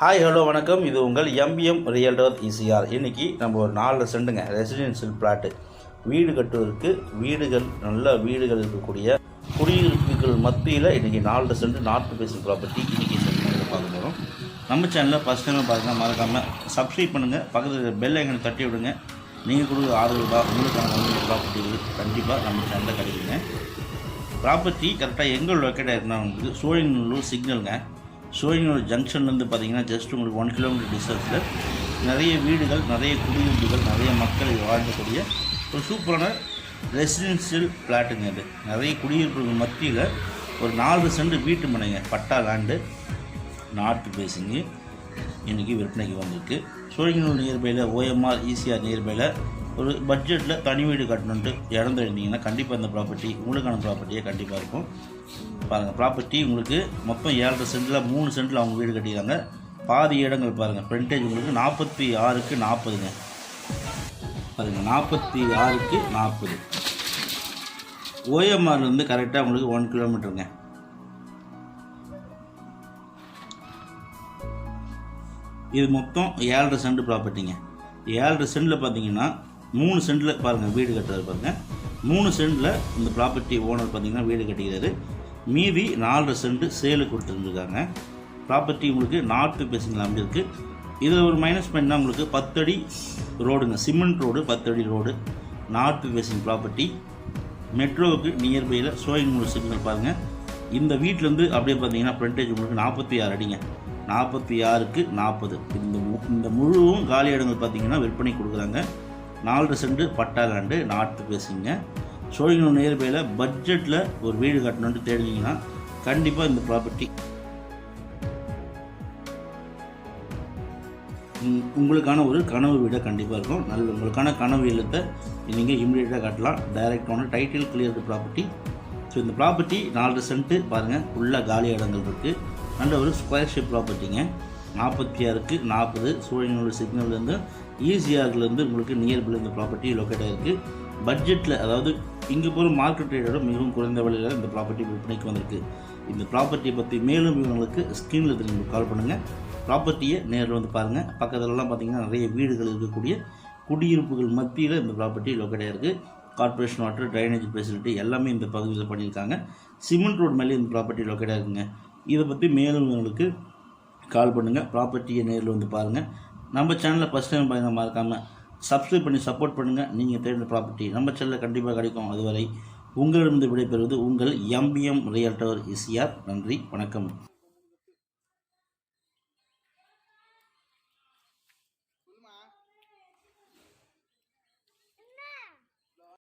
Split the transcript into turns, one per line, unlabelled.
Hi hello வணக்கம். இது உங்கள் எம்பிஎம் ரியல்டர் இசிஆர் இன்றைக்கி நம்ம ஒரு நாலு செண்டுங்க. ரெசிடென்ஷியல் பிளாட்டு வீடு கட்டுவதற்கு வீடுகள் நல்ல வீடுகள் இருக்கக்கூடிய குடியிருப்புகள் மத்தியில் இன்னைக்கு நாலு சென்ட் நார்த் பேசிங் ப்ராப்பர்ட்டி இன்னைக்கு சென்ட் பார்க்க போகிறோம் நம்ம சேனலில் ஃபஸ்ட் டைம் பார்க்க மறக்காமல் சப்ஸ்கிரைப் பண்ணுங்கள் பக்கத்தில் பெல் ஐக்கனை தட்டி விடுங்க. நீங்கள் கொடுக்குற ஆதரவு தான் உங்களுக்கான நல்ல ப்ராப்பர்ட்டிகள் கண்டிப்பாக நம்ம சேனலில் கிடைக்குங்க ப்ராப்பர்ட்டி கரெக்டாக எங்கே லொக்கேட் ஆயிருக்குன்னா உங்களுக்கு சோழிநல்லூர் சிக்னலுங்க சோழிநல்லூர் ஜங்ஷன்லேருந்து பார்த்தீங்கன்னா ஜஸ்ட் உங்களுக்கு ஒன் கிலோமீட்டர் டிஸ்டன்ஸில் நிறைய வீடுகள் நிறைய குடியிருப்புகள் நிறைய மக்கள் வாழ்ந்தக்கூடிய ஒரு சூப்பரான ரெசிடென்ஷியல் பிளாட்டுங்க இது. நிறைய குடியிருப்புகள் மத்தியில் ஒரு நாலு சென்ட் வீட்டு மனைங்க பட்டா லேண்டு நாட்டு பேசிங்கு இன்றைக்கி விற்பனைக்கு வந்திருக்கு. சோழிங்கநூல் நியர்பையில் ஓஎம்ஆர் ஈசிஆர் நியர்பையில் ஒரு பட்ஜெட்டில் தனி வீடு கட்டணுன்ட்டு இடம் தெரிஞ்சிங்கன்னா கண்டிப்பாக இந்த ப்ராப்பர்ட்டி உங்களுக்கான ப்ராப்பர்ட்டியே கண்டிப்பாக இருக்கும். பாருங்கள் ப்ராப்பர்ட்டி உங்களுக்கு மொத்தம் ஏழரை சென்டில் மூணு சென்டில் அவங்க வீடு கட்டிக்கிறாங்க. பாதி இடங்கள் பாருங்கள் ஃப்ரண்டேஜ் உங்களுக்கு நாற்பத்தி ஆறுக்கு நாற்பதுங்க பாருங்கள் நாற்பத்தி ஆறுக்கு நாற்பது ஓஎம்ஆர்லேருந்து கரெக்டாக உங்களுக்கு ஒன் கிலோமீட்டருங்க இது மொத்தம் ஏழரை சென்ட் ப்ராப்பர்ட்டிங்க ஏழரை சென்டில் பார்த்தீங்கன்னா மூணு சென்டில் பாருங்கள் வீடு கட்டுறது பாருங்கள் மூணு சென்டில் இந்த ப்ராப்பர்ட்டி ஓனர் பார்த்தீங்கன்னா வீடு கட்டிக்கிறாரு. மீதி நாலரை சென்ட் சேலு கொடுத்துருந்துருக்காங்க. ப்ராப்பர்ட்டி உங்களுக்கு நாட்டு பேசிங்லாம் அப்படி இருக்குது இதில் ஒரு மைனஸ் பாயிண்ட்னா உங்களுக்கு பத்தடி ரோடுங்க சிமெண்ட் ரோடு பத்தடி ரோடு நார்த் பேசிங் ப்ராப்பர்ட்டி மெட்ரோவுக்கு நியர்பையில் சோயிங் மூணு சிக்னல் பாருங்கள் இந்த வீட்டிலேருந்து அப்படியே பார்த்தீங்கன்னா ஃப்ரண்டேஜ் உங்களுக்கு நாற்பத்தி ஆறு அடிங்க. நாற்பத்தி ஆறுக்கு நாற்பது இந்த மு- இந்த முழுவும் காலி இடங்கள் பார்த்தீங்கன்னா விற்பனை கொடுக்குறாங்க. நாலு செண்டு பட்டா லேண்டு நார்த்து பேசுங்க. சோழிங்கூர் நியர்பையில் பட்ஜெட்டில் ஒரு வீடு கட்டணுன்ட்டு தேடினீங்கன்னா கண்டிப்பாக இந்த ப்ராப்பர்ட்டி உங்களுக்கான ஒரு கனவு வீடாக கண்டிப்பாக இருக்கும். நல்ல உங்களுக்கான கனவு இல்லத்தை நீங்கள் இம்மிடியட்டாக கட்டலாம். டைரக்ட் ஒன்று டைட்டில் கிளியர் ப்ராப்பர்ட்டி ஸோ இந்த ப்ராப்பர்ட்டி நாலு சென்ட்டு பாருங்கள் ஃபுல்லாக காலி இடங்கள் இருக்குது நல்ல ஒரு ஸ்கொயர் ஷேப் ப்ராப்பர்ட்டிங்க நாற்பத்தி ஆறுக்கு நாற்பது சூழலோட சிக்னல்லேருந்து ஈஸியாகலேருந்து உங்களுக்கு நியர்பில் இந்த ப்ராப்பர்ட்டி லொக்கேட் ஆகிருக்கு பட்ஜெட்டில் அதாவது இங்கே போகிற மார்க்கெட் ரேட்டோட மிகவும் குறைந்த விலையில் இந்த ப்ராப்பர்ட்டி விற்பனைக்கு வந்திருக்கு. இந்த ப்ராப்பர்ட்டியை பற்றி மேலும் இவங்களுக்கு ஸ்க்ரீனில் திரும்பி கால் பண்ணுங்கள் ப்ராப்பர்ட்டியை நேரில் வந்து பாருங்கள் பக்கத்துலலாம் பார்த்தீங்கன்னா நிறைய வீடுகள் இருக்கக்கூடிய குடியிருப்புகள் மத்தியில் இந்த ப்ராப்பர்ட்டி லொக்கேட் ஆகிருக்கு கார்ப்பரேஷன் வாட்டர் ட்ரைனேஜ் ஃபெசிலிட்டி எல்லாமே இந்த பகுதியில் பண்ணியிருக்காங்க. சிமெண்ட் ரோடு மேலே இந்த ப்ராப்பர்ட்டி லொக்கேட் ஆகுங்க. இதை பற்றி மேலும் இவங்களுக்கு கால் பண்ணுங்கள் ப்ராப்பர்ட்டியை நேரில் வந்து பாருங்கள் நம்ம சேனலில் ஃபஸ்ட் டைம் பாருங்கள் மறக்காமல் சப்ஸ்கிரைப் பண்ணி சப்போர்ட் பண்ணுங்கள் நீங்கள் தேடின ப்ராப்பர்ட்டி நம்ம சேனலில் கண்டிப்பாக கிடைக்கும். அதுவரை உங்களிடமிருந்து விடைபெறுவது உங்கள் எம்பிஎம் ரியல்டவர் இசிஆர் நன்றி. வணக்கம்.